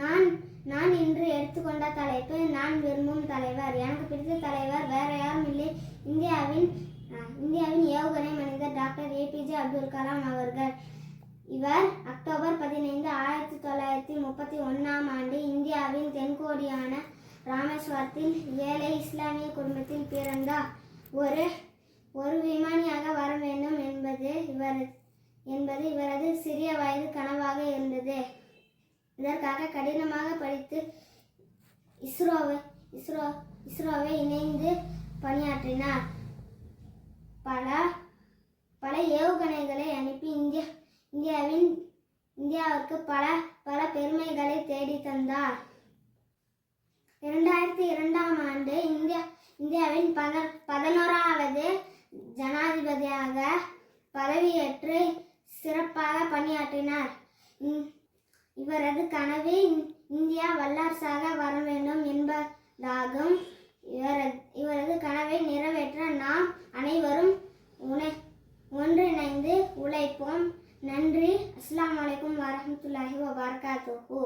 நான் நான் இன்று எடுத்துக்கொண்ட தலைப்பு நான் விரும்பும் தலைவர். எனக்கு பிடித்த தலைவர் வேற யாரும் இல்லை. இந்தியாவின் இந்தியாவின் ஏவுகணை மனிதர் டாக்டர் ஏபிஜே அப்துல் கலாம் அவர்கள். இவர் அக்டோபர் பதினைந்து ஆயிரத்தி தொள்ளாயிரத்தி முப்பத்தி ஒன்றாம் ஆண்டு இந்தியாவின் தென்கோடியான ராமேஸ்வரத்தில் ஏழை இஸ்லாமிய குடும்பத்தில் பிறந்தார். ஒரு ஒரு விமானியாக வர வேண்டும் என்பது இவர் என்பது இவரது சிறிய வயது கனவாக இருந்தது. இதற்காக கடினமாக படித்து இஸ்ரோவை இஸ்ரோ இஸ்ரோவை இணைந்து பணியாற்றினார். பல பல ஏவுகணைகளை அனுப்பி இந்தியா இந்தியாவின் இந்தியாவிற்கு பல பல பெருமைகளை தேடி தந்தார். இரண்டாயிரத்தி இரண்டாம் ஆண்டு இந்தியா இந்தியாவின் பத பதினோராவது ஜனாதிபதியாக பதவியேற்று சிறப்பாக பணியாற்றினார். இவரது கனவே இந்தியா வல்லரசாக வர வேண்டும் என்பதாகும். இவரது இவரது கனவை நிறைவேற்ற நாம் அனைவரும் உணை ஒன்றிணைந்து உழைப்போம். நன்றி. அஸ்லாம் அலைக்கும் வரமத்துல்லாஹி வபரகாத்துஹு.